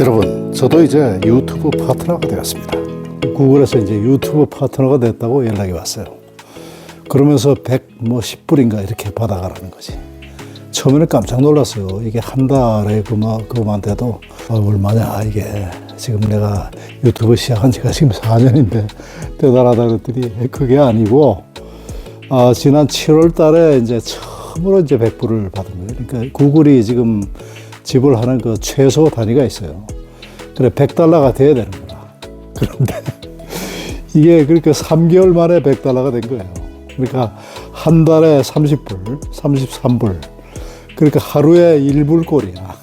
여러분, 저도 이제 유튜브 파트너가 되었습니다. 구글에서 이제 유튜브 파트너가 됐다고 연락이 왔어요. 그러면서 100뭐 10불인가 이렇게 받아가라는 거지. 처음에는 깜짝 놀랐어요. 이게 한 달에 그만, 그만 돼도 아, 얼마냐, 이게. 지금 내가 유튜브 시작한 지가 지금 4년인데 대단하다 그랬더니 그게 아니고 아, 지난 7월 달에 이제 처음으로 이제 100불을 받은 거예요. 그러니까 구글이 지금 지불하는 그 최소 단위가 있어요. 그래, 100달러가 돼야 되는 거야. 그런데 이게 그렇게 3개월 만에 100달러가 된 거예요. 그러니까 한 달에 30불, 33불. 그러니까 하루에 1불 꼴이야.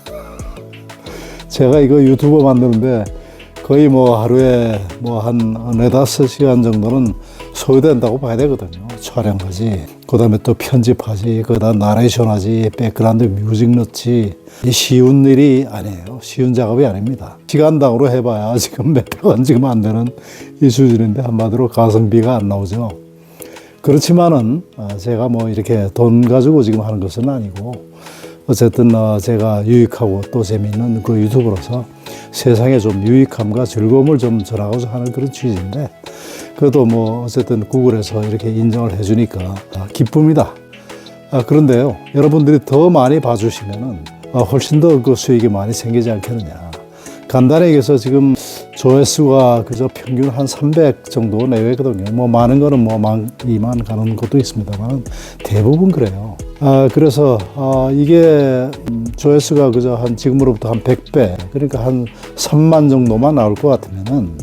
제가 이거 유튜브 만드는데 거의 뭐 하루에 뭐 한 네다섯 시간 정도는 소요된다고 봐야 되거든요. 촬영하지. 그 다음에 또 편집하지. 그 다음 나레이션 하지. 백그라운드 뮤직 넣지. 이 쉬운 일이 아니에요. 쉬운 작업이 아닙니다. 시간당으로 해봐야 지금 몇백 원 지금 안 되는 이 수준인데 한마디로 가성비가 안 나오죠. 그렇지만은 어, 제가 뭐 이렇게 돈 가지고 지금 하는 것은 아니고 어쨌든 어, 제가 유익하고 또 재미있는 그 유튜브로서 세상에 좀 유익함과 즐거움을 좀 전하고자 하는 그런 취지인데 그래도 뭐 어쨌든 구글에서 이렇게 인정을 해주니까 아, 기쁩니다. 아, 그런데요, 여러분들이 더 많이 봐주시면은 아, 훨씬 더 그 수익이 많이 생기지 않겠느냐. 간단히 얘기해서 지금 조회수가 그저 평균 한 300 정도 내외거든요. 뭐 많은 거는 뭐만 2만 가는 것도 있습니다만 대부분 그래요. 아, 그래서 아, 이게 음, 조회수가 그저 한 지금으로부터 한 100배 그러니까 한 3만 정도만 나올 것 같으면은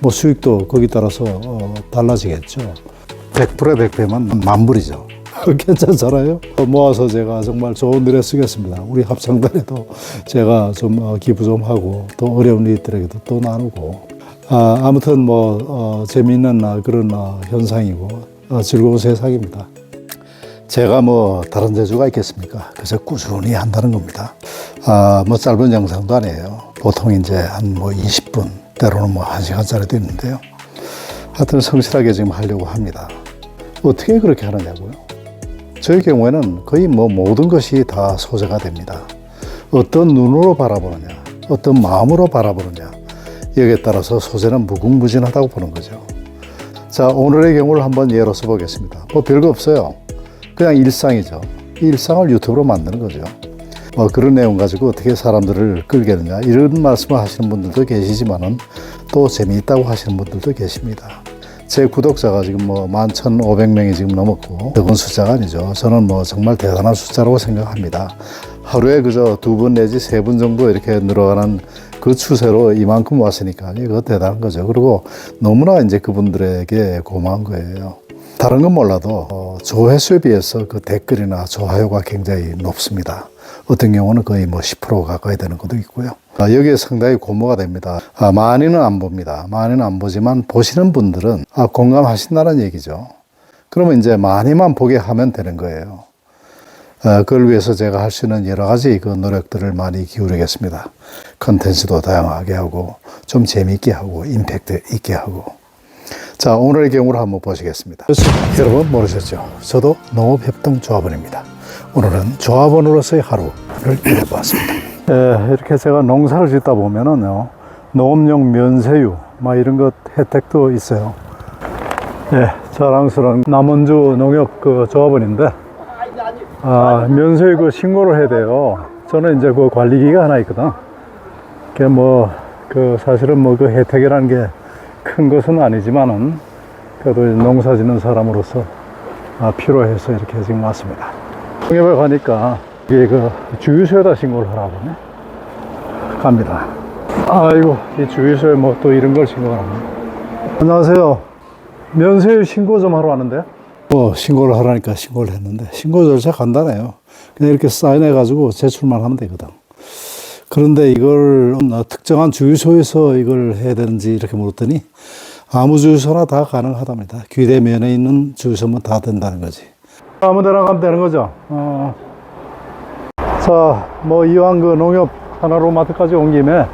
뭐 수익도 거기 따라서 어, 달라지겠죠. 100불에 100배만 만불이죠. 괜찮잖아요. 모아서 제가 정말 좋은 일에 쓰겠습니다. 우리 합창단에도 제가 좀 어, 기부 좀 하고 또 어려운 이들에게도 또 나누고 아, 아무튼 뭐 어, 재미있는 아, 그런 어, 현상이고 어, 즐거운 세상입니다. 제가 뭐 다른 재주가 있겠습니까? 그래서 꾸준히 한다는 겁니다. 아, 뭐 짧은 영상도 아니에요. 보통 이제 한 뭐 20분, 때로는 뭐 1시간짜리도 있는데요. 하여튼 성실하게 지금 하려고 합니다. 어떻게 그렇게 하느냐고요? 저희 경우에는 거의 뭐 모든 것이 다 소재가 됩니다. 어떤 눈으로 바라보느냐, 어떤 마음으로 바라보느냐, 여기에 따라서 소재는 무궁무진하다고 보는 거죠. 자, 오늘의 경우를 한번 예로 써보겠습니다. 뭐 별거 없어요. 그냥 일상이죠. 이 일상을 유튜브로 만드는 거죠. 뭐 그런 내용 가지고 어떻게 사람들을 끌겠느냐 이런 말씀을 하시는 분들도 계시지만은 또 재미있다고 하시는 분들도 계십니다. 제 구독자가 지금 뭐 11,500명이 지금 넘었고 적은 숫자가 아니죠. 저는 뭐 정말 대단한 숫자라고 생각합니다. 하루에 그저 두 분 내지 세 분 정도 이렇게 늘어가는 그 추세로 이만큼 왔으니까 이거 대단한 거죠. 그리고 너무나 이제 그분들에게 고마운 거예요. 다른 건 몰라도 어, 조회수에 비해서 그 댓글이나 좋아요가 굉장히 높습니다. 어떤 경우는 거의 뭐 10% 가까이 되는 것도 있고요. 아, 여기에 상당히 고무가 됩니다. 아, 많이는 안 봅니다. 많이는 안 보지만 보시는 분들은 아, 공감하신다는 얘기죠. 그러면 이제 많이만 보게 하면 되는 거예요. 아, 그걸 위해서 제가 할 수 있는 여러 가지 그 노력들을 많이 기울이겠습니다. 컨텐츠도 다양하게 하고 좀 재미있게 하고 임팩트 있게 하고 자, 오늘의 경우를 한번 보시겠습니다. 여러분 모르셨죠? 저도 농업협동조합원입니다. 오늘은 조합원으로서의 하루를 보았습니다. 예, 이렇게 제가 농사를 짓다 보면은요, 농업용 면세유, 막 이런 것 혜택도 있어요. 예, 자랑스러운 남원주 농협 그 조합원인데, 아, 면세유 그 신고를 해야 돼요. 저는 이제 그 관리기가 하나 있거든. 그게 뭐, 그 사실은 뭐 그 혜택이라는 게 큰 것은 아니지만은 그래도 농사 짓는 사람으로서 아, 필요해서 이렇게 지금 왔습니다. 농협에 가니까 이게 그 주유소에다 신고를 하라고 네 갑니다. 아이고, 이 주유소에 뭐 또 이런 걸 신고를 합니다. 안녕하세요. 면세 신고 좀 하러 왔는데? 뭐, 신고를 하라니까 신고를 했는데, 신고 절차 간단해요. 그냥 이렇게 사인해가지고 제출만 하면 되거든. 그런데 이걸 어, 특정한 주유소에서 이걸 해야 되는지 이렇게 물었더니 아무 주유소나 다 가능하답니다. 귀대면에 있는 주유소면 다 된다는 거지. 아무 데나 가면 되는 거죠. 어. 자, 뭐 이왕 그 농협 하나로 마트까지 온 김에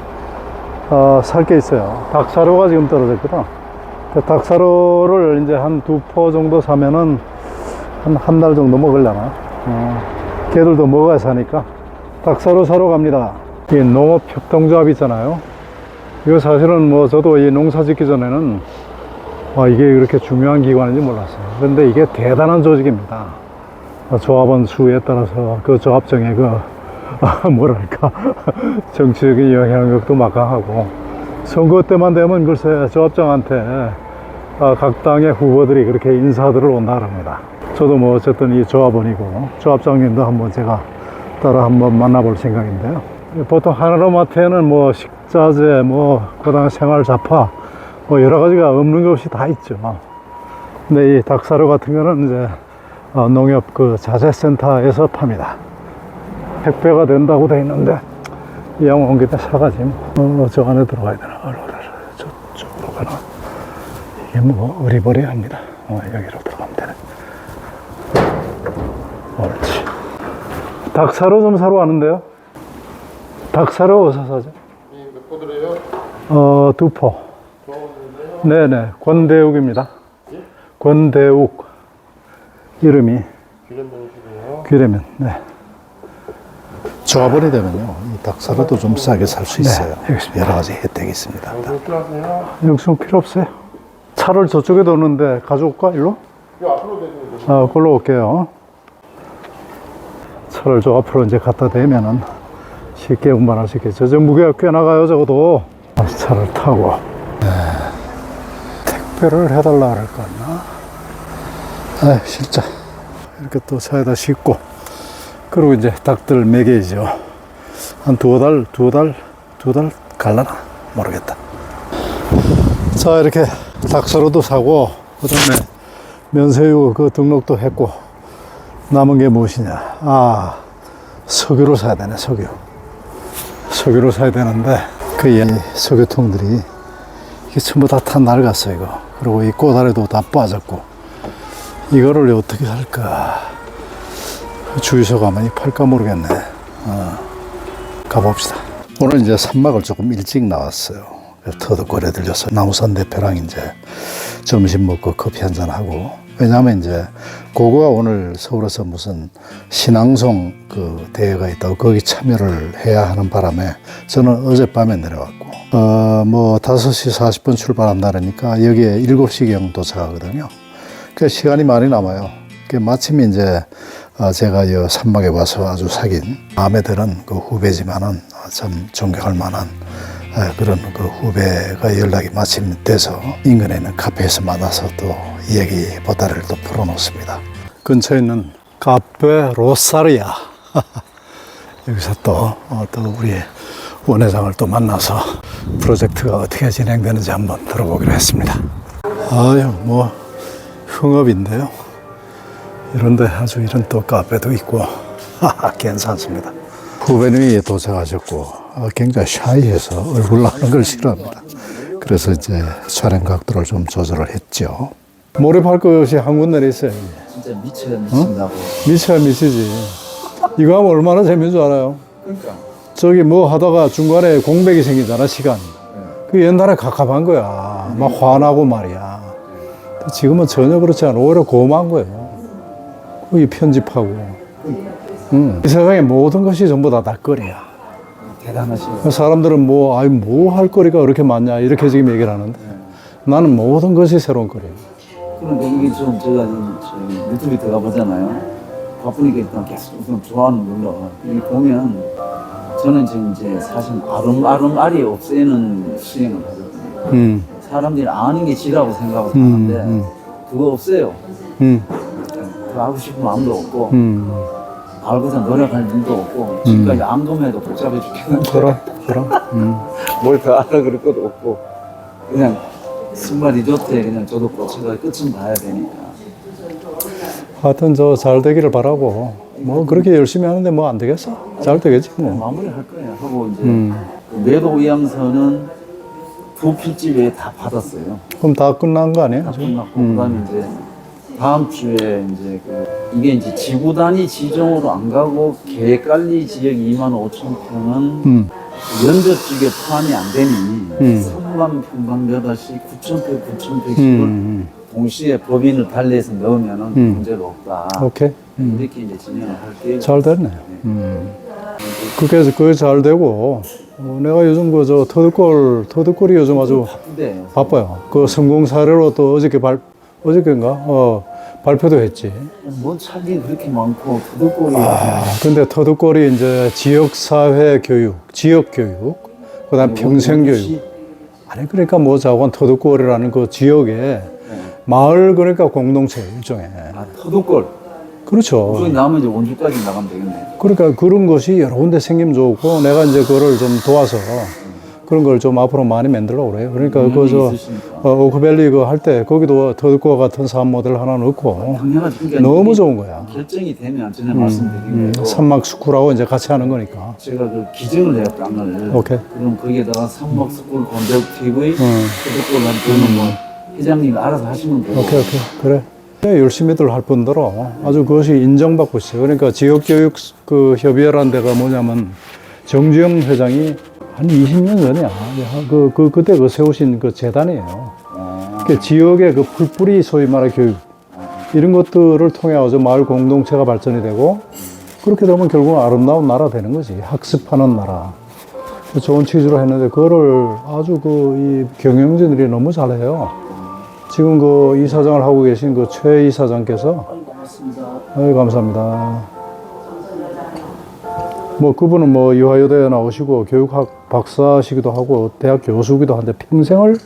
어, 살 게 있어요. 닭사료가 지금 떨어졌거든. 그 닭사료를 이제 한 두 포 정도 사면은 한 한 달 정도 먹으려나. 어, 걔들도 먹어야 사니까 닭사료 사러 갑니다. 이 농업협동조합 있잖아요. 이거 사실은 뭐 저도 이 농사 짓기 전에는 아, 이게 그렇게 중요한 기관인지 몰랐어요. 근데 이게 대단한 조직입니다. 어, 조합원 수에 따라서 그 조합장의 그, 아, 뭐랄까, 정치적인 영향력도 막강하고, 선거 때만 되면 글쎄 조합장한테 아, 각 당의 후보들이 그렇게 인사들을 온다 합니다. 저도 뭐 어쨌든 이 조합원이고, 조합장님도 한번 제가 따라 한번 만나볼 생각인데요. 보통 하나로마트에는 뭐 식자재, 뭐, 그다음 생활 잡화, 뭐 여러 가지가 없는 것 없이 다 있죠. 근데 이 닭사료 같은 거는 이제 어, 농협 그 자재센터에서 팝니다. 택배가 된다고 돼 있는데 이양 옮길 때 사가지 뭐. 어, 저 안에 들어가야 되나? 저쪽으로 가나? 이게 뭐 어리버리합니다. 어, 여기로 들어가면 되네. 옳지. 닭사료 좀 사러 왔는데요. 어디서 사죠? 몇포 드려요? 어, 두 포. 네네. 권대욱입니다. 권대욱. 이름이. 귀래면. 네. 조합원이 되면요, 이 닭사료도 좀 싸게 살 수 있어요. 알겠습니다. 여러 가지 혜택이 있습니다. 뭐 필요하세요? 영수증 필요 없어요. 차를 저쪽에 놓는데 가져올까? 일로? 이 앞으로 대주면 되죠. 아, 걸로 올게요. 차를 저 앞으로 이제 갖다 대면은 쉽게 운반할 수 있겠죠. 저 무게가 꽤 나가요, 적어도. 차를 타고. 네. 택배를 해달라 그럴 거 같나? 아, 진짜. 이렇게 또 차에다 싣고. 그리고 이제 닭들 먹여야죠. 한 두어 달, 두어 달, 두어 달 갈라나? 모르겠다. 자, 이렇게 닭사료도 사고, 그 다음에 면세유 그 등록도 했고, 남은 게 무엇이냐? 아, 석유를 사야 되네, 석유. 석유를 사야 되는데, 그이 석유통들이, 이게 전부 다 다 낡았어, 이거. 그리고 이 꼬다리도 다 빠졌고, 이거를 어떻게 살까? 주유소 가면 이 팔까 모르겠네. 어, 가봅시다. 오늘 이제 산막을 조금 일찍 나왔어요. 터득거려 들려서 나무산 대표랑 이제 점심 먹고 커피 한잔 하고 왜냐하면 이제 고거가 오늘 서울에서 무슨 신앙송 그 대회가 있다고 거기 참여를 해야 하는 바람에 저는 어젯밤에 내려왔고 어 뭐 5시 40분 출발한다 그러니까 여기에 7시경 도착하거든요. 그 시간이 많이 남아요. 그 마침 이제 어, 제가 이 산막에 와서 아주 사귄 마음에 드는 그 후배지만은 어, 참 존경할 만한 어, 그런 그 후배가 연락이 마침 돼서 인근에 있는 카페에서 만나서 또 이야기 보따리를 또 풀어놓습니다. 근처에 있는 카페 로사리아 여기서 또, 어, 또 우리 원회장을 또 만나서 프로젝트가 어떻게 진행되는지 한번 들어보기로 했습니다. 아유, 뭐, 흥업인데요. 이런데 아주 이런 또 카페도 있고, 괜찮습니다. 후배님이 도착하셨고, 어, 굉장히 샤이해서 얼굴 나오는 걸 싫어합니다. 그래서 이제 촬영 각도를 좀 조절을 했죠. 몰입할 것이 한 군데 있어요. 진짜 미쳐야 미친다고. 미쳐야 미치지. 이거 하면 얼마나 재밌는 줄 알아요? 그러니까. 저기 뭐 하다가 중간에 공백이 생기잖아, 시간. 그 옛날에 갑갑한 거야. 막 화나고 말이야. 지금은 전혀 그렇지 않아. 오히려 고마운 거예요. 거기 편집하고. 음. 이 세상에 모든 것이 전부 다 낯거리야. 대단하시네요. 사람들은 뭐, 아이, 뭐 할 거리가 그렇게 많냐. 이렇게 지금 얘기를 하는데. 나는 모든 것이 새로운 거리야. 그러니까 이게 좀 제가 지금 저희 유튜브에 들어가 보잖아요. 바쁘니까 일단 계속 우선 좋아하는 물론 여기 보면 저는 지금 이제 사실 아름아름 알이 없애는 수행을 하거든요. 음, 사람들이 아는 게 지라고 생각하고 음, 사는데 음. 그거 없어요. 음, 그거 하고 싶은 마음도 없고 음. 알고서 노력할 눈도 없고 지금까지 안검해도 복잡해 죽겠는데 그럼, 그럼. 음. 뭘더 알아 그럴 것도 없고 그냥 승마 리조트에 그냥 저도 꽂혀서 끝은 봐야 되니까 하여튼 저 잘 되기를 바라고 뭐 그렇게 열심히 하는데 뭐 안 되겠어? 잘 되겠지 뭐. 마무리 할 거예요 하고 이제 음. 그 매도 의향서는 두 필지 외에 다 받았어요 그럼 다 끝난 거 아니에요? 다? 끝났고 그다음에 이제 다음 주에 이제 그 이게 이제 지구 단위 지정으로 안 가고 계획관리 지역 2만 5천 평은 음. 연저 쪽에 포함이 안 되니 음. 3만 평방마다씩 9천 평, 9천 평씩을 음. 동시에 법인을 달리해서 넣으면 은 음. 문제가 없다. 오케이. 음. 이렇게 이제 진행을 할게요. 잘 됐네. 음. 그게 그게 잘 되고 어, 내가 요즘 그 저 터득골 터득골이 요즘 아주 바쁜데 바빠요. 그 성공 사례로 또 어저께 발 어저께인가? 어 발표도 했지. 뭔 차기 그렇게 많고 도둑골이 아, 근데 터득골이 이제 지역 사회 교육, 지역 교육, 그다음 평생 교육. 아니 그러니까 뭐 자관 터득골이라는 그 지역에 마을 그러니까 공동체 일종의. 아 도둑골 그렇죠. 거기 나면 이제 원주까지 나가면 되겠네. 그러니까 그런 것이 여러 군데 생기면 좋고 내가 이제 그거를 좀 도와서 그런 걸 좀 앞으로 많이 만들려고 그래요. 그러니까 그저 있으시니까 어, 오크밸리 그 할 때 거기도 터득골 같은 사업 모델 하나 넣고 당연하지 그러니까 너무 좋은 거야. 결정이 되면 전에 말씀드린 음, 대로 산막 스쿨하고 이제 같이 하는 거니까. 제가 그 기증을 해요 땅을 오케이. 그럼 거기에다가 산막 스쿨 건대 TV 음. 한 저는 뭐 회장님이 알아서 하시면 되고 오케이, 오케이. 그래. 네, 열심히들 할 뿐더러 아주 그것이 인정받고 있어요. 그러니까 지역교육 그 협의회라는 데가 뭐냐면 정주영 회장이 한 20년 전이야. 그, 그, 그때 그 세우신 그 재단이에요. 어, 그 지역의 그 풀뿌리 소위 말하 교육 이런 것들을 통해 서 마을 공동체가 발전이 되고 그렇게 되면 결국 아름다운 나라 되는 거지. 학습하는 나라. 좋은 취지로 했는데 그거를 아주 그 이 경영진들이 너무 잘해요. 지금 그 이사장을 하고 계신 그 최 이사장께서 아유, 감사합니다. 뭐 그분은 뭐 유화여대에 나오시고 교육학 박사시기도 하고 대학 교수기도 한데 평생을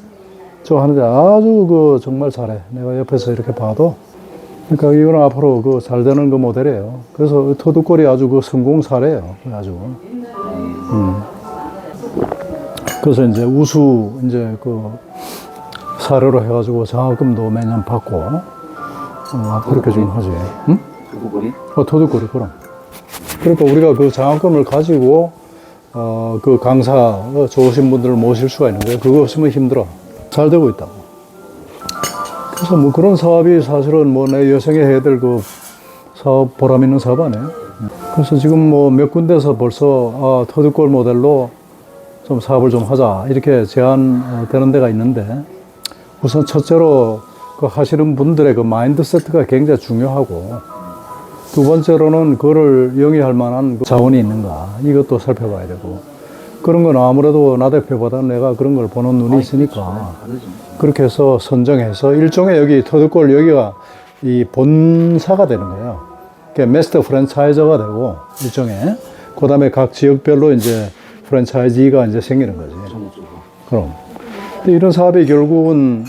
저 하는데 아주 그 정말 잘해. 내가 옆에서 이렇게 봐도 그러니까 이거는 앞으로 그 잘 되는 그 모델이에요. 그래서 터득골이 아주 그 성공 사례예요. 아주. 음. 그래서 이제 우수 이제 그 사례로 해가지고 장학금도 매년 받고 어, 그렇게 지금 하지. 응? 도둑골이 어, 도둑거리, 그럼. 그러니까 우리가 그 장학금을 가지고, 어, 그 강사, 어, 좋으신 분들을 모실 수가 있는 거예요. 그거 없으면 힘들어. 잘 되고 있다고. 그래서 뭐 그런 사업이 사실은 뭐 내 여성이 해야 될 그 사업, 보람 있는 사업 아니에요. 그래서 지금 뭐 몇 군데서 벌써, 아, 터득골 모델로 좀 사업을 좀 하자. 이렇게 제안되는 데가 있는데, 우선 첫째로 그 하시는 분들의 그 마인드 세트가 굉장히 중요하고, 두 번째로는 그거를 영위할 만한 그 자원이 있는가 이것도 살펴봐야 되고 그런 건 아무래도 나 대표보다는 내가 그런 걸 보는 눈이 있으니까 다르죠 그렇게 해서 선정해서 일종의 여기 터득골 여기가 이 본사가 되는 거예요. 그게 메스터 프랜차이저가 되고 일종의 그 다음에 각 지역별로 이제 프랜차이즈가 이제 생기는 거지. 그럼. 근데 이런 사업이 결국은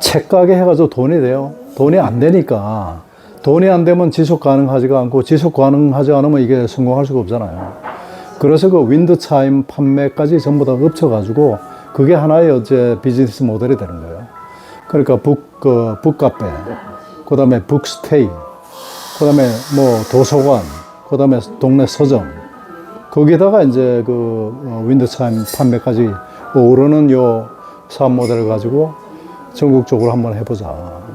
책가게 해가지고 돈이 돼요. 돈이 안 되니까 돈이 안 되면 지속 가능하지가 않고 지속 가능하지 않으면 이게 성공할 수가 없잖아요. 그래서 그 윈드 차임 판매까지 전부 다 합쳐가지고 그게 하나의 어째 비즈니스 모델이 되는 거예요. 그러니까 북, 그, 북카페, 그 다음에 북스테이, 그 다음에 뭐 도서관, 그 다음에 동네 서점, 거기다가 이제 그 어, 윈드차임 판매까지 오르는 요 사업 모델을 가지고 전국적으로 한번 해보자.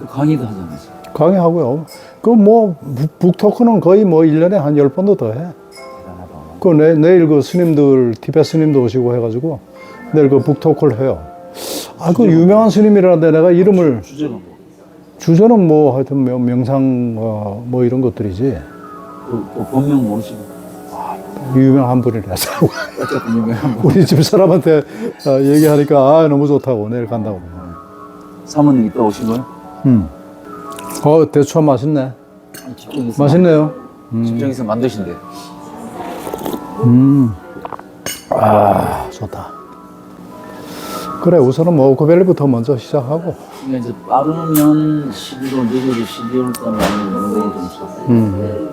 강의도 하잖아요 강의하고요. 그 뭐 북토크는 거의 뭐 1년에 한 10번도 더 해. 그 내, 내일 그 스님들, 티베트 스님도 오시고 해가지고 내일 그 북토크를 해요. 아, 그 유명한 스님이라는데 내가 이름을 주제가 뭐 주제는 뭐 하여튼 명- 명상 어, 뭐 이런 것들이지 그, 그 본명 모르시고 유명한 분이라서 어쨌든 유명한 분 우리 집 사람한테 어, 얘기하니까 아 너무 좋다고 내일 간다고. 사모님 이따 오시고요 음. 어 대추 맛있네. 집중해서 맛있네요. 집중해서 만드신대 음. 아 좋다. 그래 우선은 뭐 오크밸리부터 먼저 시작하고. 그러니까 이제 빠르면 11월 늦어도 12월 달에 하는 연봉이 좀 있었어요 음.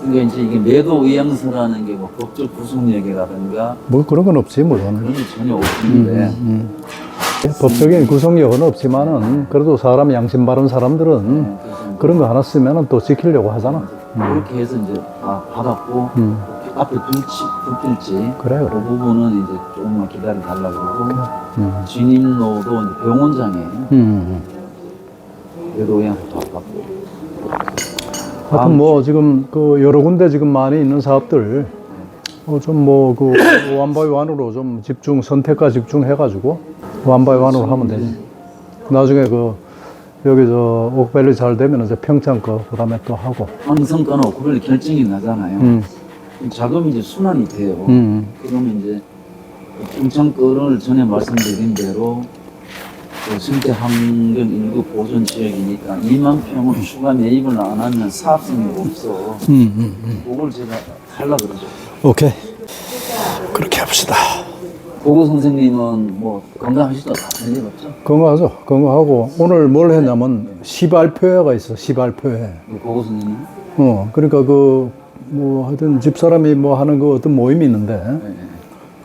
그러니까 이제 이게 매도 의향서라는 게 뭐 법적 구속력이라든가 뭐 그런 건 없지 물론. 그런 게 전혀 없는데 음. 법적인 구성력은 없지만은 그래도 사람 양심 바른 사람들은 그래서 그런 거 하나 쓰면은 또 지키려고 하잖아. 그렇게 해서 이제 다 받았고 음. 앞에 불치, 불필지 그래 그 그래. 부분은 이제 조금만 기다려 달라고 그러고 음. 진입로도 이제 병원장에 음. 의향서 다 받고 하여튼 뭐 지금 그 여러 군데 지금 많이 있는 사업들 어, 좀 뭐 그 완바이 완으로 좀 집중 선택과 집중해가지고 완바이 완으로 하면 되지. 나중에 그 여기 저 옥밸리 잘 되면 이제 평창 거 그다음에 또 하고. 거는 그별 결정이 나잖아요 음. 자금이 이제 순환이 돼요. 음. 그러면 이제 평창 거를 전에 말씀드린 대로 그 생태 환경 일부 보존 지역이니까 2만 평을 추가 매입을 안 하면 사업성이 없어. 음, 음, 음. 그걸 제가 하려 그러죠. 오케이. 그렇게 합시다. 고고 선생님은 뭐 건강하시다 다별일 없죠? 건강하죠. 건강하고 오늘 뭘 했냐면 시발표회가 있어. 시발표회. 고고 선생님? 어, 그러니까 그 뭐 하여튼 집사람이 뭐 하는 그 어떤 모임이 있는데 네.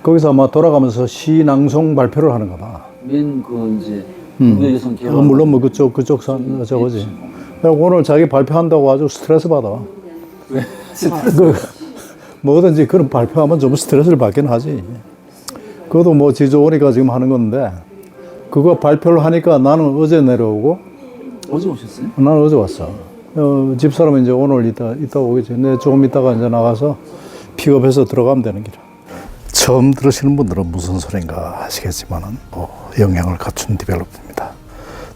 거기서 아마 돌아가면서 시 낭송 발표를 하는가 봐. 맨그 이제 음. 어, 물론 뭐 그쪽 그쪽 산 저거지. 그래서 오늘 자기 발표한다고 아주 스트레스 받아. 왜? 그 뭐든지 그런 발표하면 좀 스트레스를 받긴 하지. 그것도 뭐 지좋으니까 지금 하는 건데 그거 발표를 하니까 나는 어제 내려오고 어제 오셨어요? 나는 어제 왔어. 어, 집사람은 이제 오늘 이따 이따 오겠지. 내 조금 이따가 이제 나가서 픽업해서 들어가면 되는 기라. 처음 들으시는 분들은 무슨 소린가 하시겠지만은 뭐 영향을 갖춘 디벨롭입니다.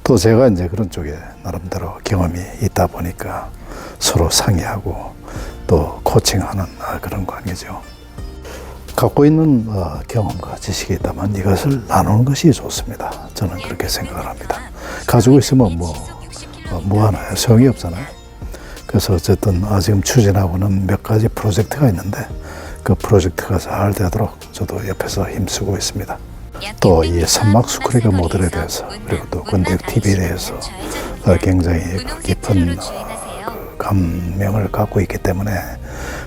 또 제가 이제 그런 쪽에 나름대로 경험이 있다 보니까 서로 상의하고 또 코칭하는 아, 그런 관계죠. 갖고 있는 어, 경험과 지식이 있다면 이것을 나누는 것이 좋습니다. 저는 그렇게 생각을 합니다. 가지고 있으면 뭐, 어, 뭐 하나요? 소용이 없잖아요. 그래서 어쨌든 아, 지금 추진하고는 몇 가지 프로젝트가 있는데 그 프로젝트가 잘 되도록 저도 옆에서 힘쓰고 있습니다. 또 이 산막 스크래그 모델에 대해서 그리고 또 건축 TV에 대해서 어, 굉장히 그 깊은 어, 감명을 갖고 있기 때문에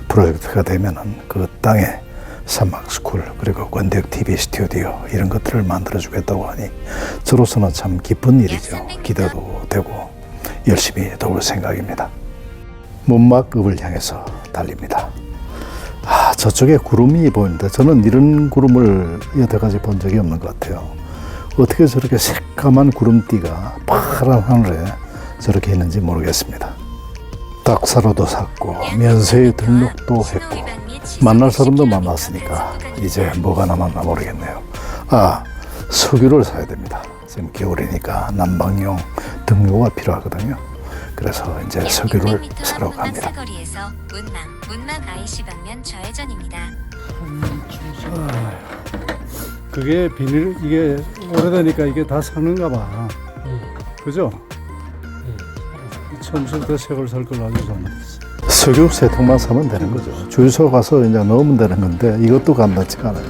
프로젝트가 되면은 그 땅에 산막 스쿨 그리고 권대역 TV 스튜디오 이런 것들을 만들어 주겠다고 하니 저로서는 참 기쁜 일이죠. 기대도 되고 열심히 도울 생각입니다. 문막읍을 향해서 달립니다. 아, 저쪽에 구름이 보입니다. 저는 이런 구름을 여태까지 본 적이 없는 것 같아요. 어떻게 저렇게 새까만 구름띠가 파란 하늘에 저렇게 있는지 모르겠습니다. 닭사로도 샀고 면세에 등록도 했고 만날 사람도 만났으니까 이제 뭐가 남았나 모르겠네요. 아 석유를 사야 됩니다. 지금 겨울이니까 난방용 등유가 필요하거든요. 그래서 이제 석유를 사러 갑니다. 거리에서 문망, 문망 IC 방면 좌회전입니다. 그게 비닐 이게 오래되니까 이게 다 삭는가 봐. 그죠? 처음부터 색을 살걸 알고 잘못했어. 석유 세 통만 사면 되는 거죠. 주유소 가서 이제 넣으면 되는 건데 이것도 간단치가 않아요.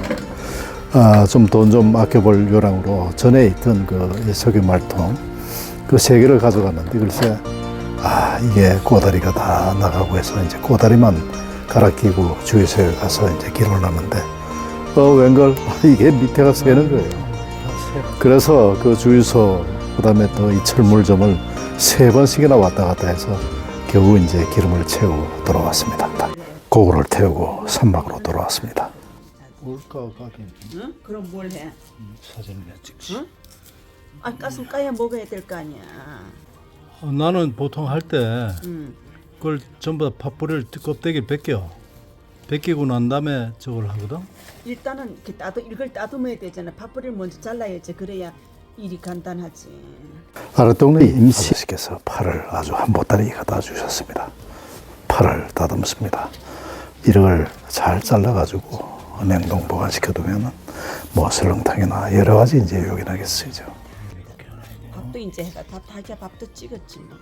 아, 좀 돈 좀 아껴볼 요량으로 전에 있던 그이 석유 말통 그 세 개를 가져갔는데 글쎄 아 이게 꼬다리가 다 나가고 해서 이제 꼬다리만 갈아 끼고 주유소에 가서 이제 기름을 넣는데 어 웬걸 이게 밑에가 새는 거예요. 그래서 그 주유소 그다음에 또 이 철물점을 세 번씩이나 왔다 갔다 해서 겨우 이제 기름을 채우고 돌아왔습니다. 고구를 태우고 산막으로 돌아왔습니다. 뭘까 가긴 응? 그럼 뭘 해? 사진을 찍지. 아 가슴 까야 먹어야 될 거 아니야. 어, 나는 보통 할 때 응. 그걸 전부 다 팥뿌리를 껍데기를 벗겨. 벗기고 난 다음에 저걸 하거든. 일단은 이렇게 따도 이걸 따듬어야 되잖아. 파뿌리를 먼저 잘라야지. 그래야 일이 간단하지. 아랫동네 임씨 아저씨께서 팔을 아주 한 보따리 갖다 주셨습니다. 팔을 다듬습니다. 이걸 잘 잘라가지고 냉동 보관시켜두면은 뭐 설렁탕이나 여러 가지 이제 요긴하게 쓰죠. 밥도 이제 해가 다 자기가 밥도 찍었지 뭐.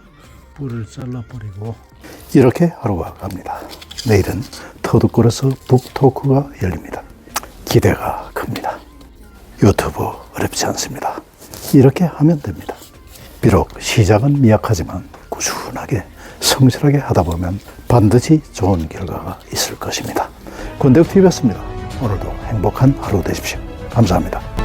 뿔을 잘라버리고 이렇게 하루가 갑니다. 내일은 터득골에서 북토크가 열립니다. 기대가 큽니다. 유튜브 어렵지 않습니다. 이렇게 하면 됩니다. 비록 시작은 미약하지만 꾸준하게 성실하게 하다 보면 반드시 좋은 결과가 있을 것입니다. 권대욱TV였습니다. 오늘도 행복한 하루 되십시오. 감사합니다.